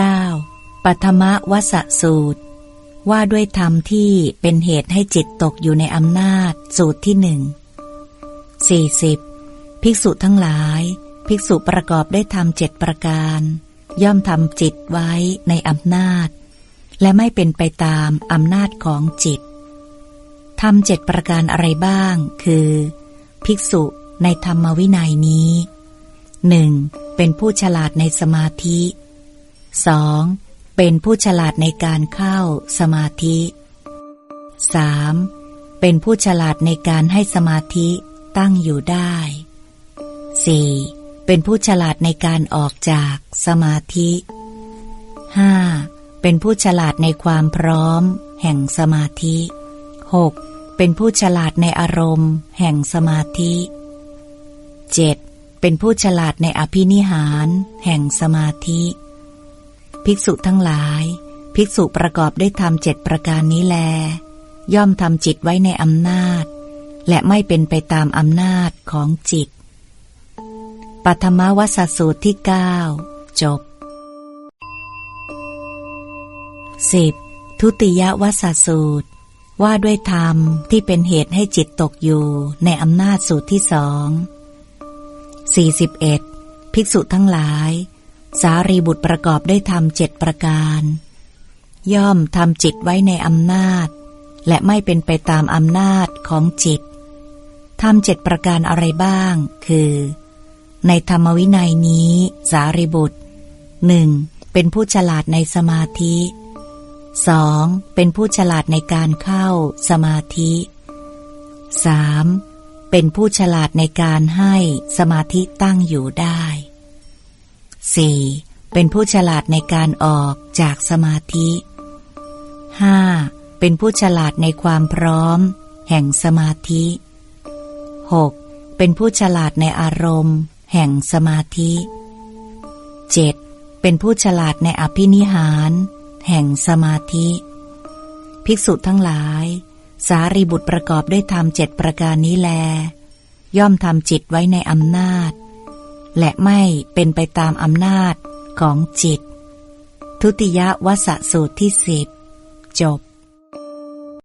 9ปัทมวสสูตร ว่าด้วยธรรมที่เป็นเหตุให้จิตตกอยู่ในอำนาจสูตรที่หนึ่งสี่สิบภิกษุทั้งหลาย ภิกษุประกอบได้ทำเจ็ดประการ ย่อมทำจิตไว้ในอำนาจ และไม่เป็นไปตามอำนาจของจิตทำเจ็ดประการอะไรบ้าง คือ ภิกษุในธรรมวินัยนี้หนึ่งเป็นผู้ฉลาดในสมาธิ 2. เป็นผู้ฉลาดในการเข้าสมาธิ 3. เป็นผู้ฉลาดในการให้สมาธิตั้งอยู่ได้ 4. เป็นผู้ฉลาดในการออกจากสมาธิ 5. เป็นผู้ฉลาดในความพร้อม แห่งสมาธิ 6. เป็นผู้ฉลาดในอารมณ์ แห่งสมาธิ 7. เป็นผู้ฉลาดในอภินิหาร แห่งสมาธิ ภิกษุทั้งหลาย ภิกษุประกอบด้วยธรรมเจ็ดประการนี้แล ย่อมทำจิตไว้ในอำนาจ และไม่เป็นไปตามอำนาจของจิต ปัทมวัสสูตรที่เก้าจบ 10. ทุติยวัสสูตร ว่าด้วยธรรมที่เป็นเหตุให้จิตตกอยู่ในอำนาจสูตรที่สอง 41. ภิกษุทั้งหลาย สารีบุตรประกอบได้ทำเจ็ดประการ ย่อมทำจิตไว้ในอำนาจ และไม่เป็นไปตามอำนาจของจิตทำเจ็ดประการอะไรบ้าง คือ ในธรรมวินัยนี้ สารีบุตรหนึ่งเป็นผู้ฉลาดในสมาธิ 2. เป็นผู้ฉลาดในการเข้าสมาธิ 3. เป็นผู้ฉลาดในการให้สมาธิตั้งอยู่ได้ 4. เป็นผู้ฉลาดในการออกจากสมาธิ 5. เป็นผู้ฉลาดในความพร้อม แห่งสมาธิ 6. เป็นผู้ฉลาดในอารมณ์ แห่งสมาธิ 7. เป็นผู้ฉลาดในอภินิหาร แห่งสมาธิ ภิกษุทั้งหลาย สารีบุตรประกอบด้วยธรรมเจ็ดประการนี้แล ย่อมทำจิตไว้ในอำนาจ และไม่เป็นไปตามอำนาจของจิต ทุติยวัสสูตรที่สิบจบ